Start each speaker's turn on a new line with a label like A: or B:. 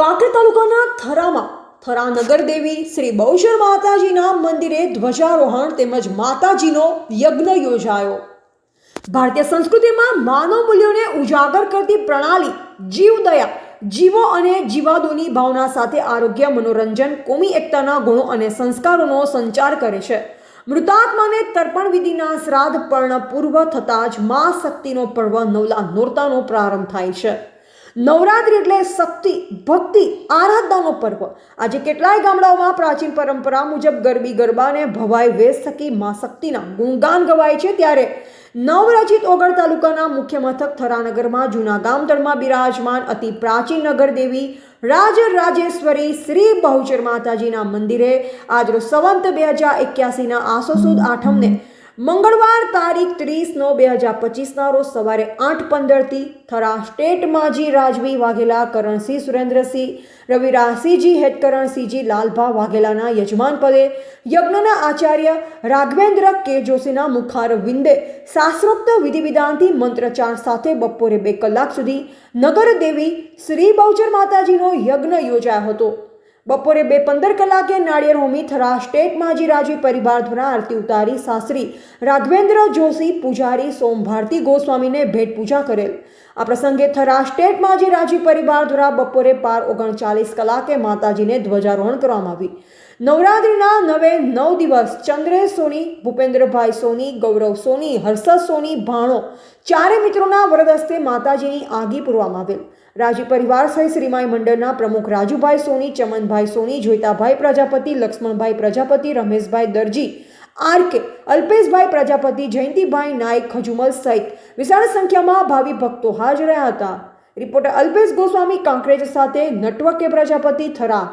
A: કાંકરેજ તાલુકાના થરામાં થરા નગર દેવી શ્રી બહુચર માતાજીના મંદિરે ધ્વજારોહણ તેમજ માતાજીનો યજ્ઞ યોજાયો. ભારતીય સંસ્કૃતિમાં માનવ મૂલ્યોને ઉજાગર કરતી પ્રણાલી જીવદયા જીવો અને જીવાદોની ભાવના સાથે આરોગ્ય, મનોરંજન, કોમી એકતાના ગુણો અને સંસ્કારોનો સંચાર કરે છે. મૃતાત્માને તર્પણ વિધિના શ્રાદ્ધ પર્ણ પૂર્વ થતાં જ મા શક્તિનો પર્વ નવલા નોરતાનો પ્રારંભ થાય છે. નવરાત્રિ એટલે શક્તિ, ભક્તિ, આરાધનાનો પર્વ. આજે કેટલાય ગામડાઓમાં પ્રાચીન પરંપરા મુજબ ગરબી, ગરબાને ભવાઈ વેશ થકી મા શક્તિના ગુણગાન ગવાય છે ત્યારે નવરચિત ઓગળ તાલુકાના મુખ્ય મથક થરાનગરમાં, જૂના ગામતળમાં બિરાજમાન અતિ પ્રાચીન નગર દેવી રાજ રાજેશ્વરી શ્રી બહુચર માતાજીના મંદિરે આજરો સંવંત બે હજાર એક્યાસીના આસો સુદ આઠમને મંગળવાર તારીખ ત્રીસ નવ બે હજાર પચીસના રોજ સવારે આઠ પંદરથી થરા સ્ટેટ માજી રાજવી વાઘેલા કરણસિંહ સુરેન્દ્રસિંહ રવિરાસિંહજી હેતકરણસિંહજી લાલભા વાઘેલાના યજમાન પદે યજ્ઞના આચાર્ય રાઘવેન્દ્ર કે જોશીના મુખાર વિંદે શાસ્ત્રોક્ત વિધિવિધાનથી મંત્રચાર સાથે બપોરે બે કલાક સુધી નગર દેવી શ્રી બહુચર માતાજીનો યજ્ઞ યોજાયો હતો. બપોરે બે પંદર કલાકે નાળિયેર હોમી થરા સ્ટેટ માજી રાજવી પરિવાર દ્વારા આરતી ઉતારી સાસરી. રાઘવેન્દ્ર જોશી પૂજારી સોમ ભારતી ગોસ્વામીને ભેટ પૂજા કરેલ. આ પ્રસંગે થરા સ્ટેટ માજી રાજવી પરિવાર દ્વારા બપોરે બાર ઓગણચાલીસ કલાકે માતાજીને ધ્વજારોહણ કરવામાં આવી. નવરાત્રિના નવે નવ દિવસ ચંદ્રે સોની, ભૂપેન્દ્રભાઈ સોની, ગૌરવ સોની, હર્ષદ સોની, ભાણો ચારે મિત્રોના વરદ હસ્તે માતાજીની આગી પૂરવામાં આવેલ. રાજી પરિવાર સહિત શ્રીમાઈ મંડળના પ્રમુખ રાજુભાઈ સોની, ચમનભાઈ સોની, જોઈતાભાઈ પ્રજાપતિ, લક્ષ્મણભાઈ પ્રજાપતિ, રમેશભાઈ દરજી, આર કે અલ્પેશભાઈ પ્રજાપતિ, જયંતિભાઈ નાયક, ખજુમલ સહિત વિશાળ સંખ્યામાં ભાવિ ભક્તો હાજર રહ્યા હતા. રિપોર્ટર અલ્પેશ ગોસ્વામી, કાંકરેજ સાથે નટવકે પ્રજાપતિ થરા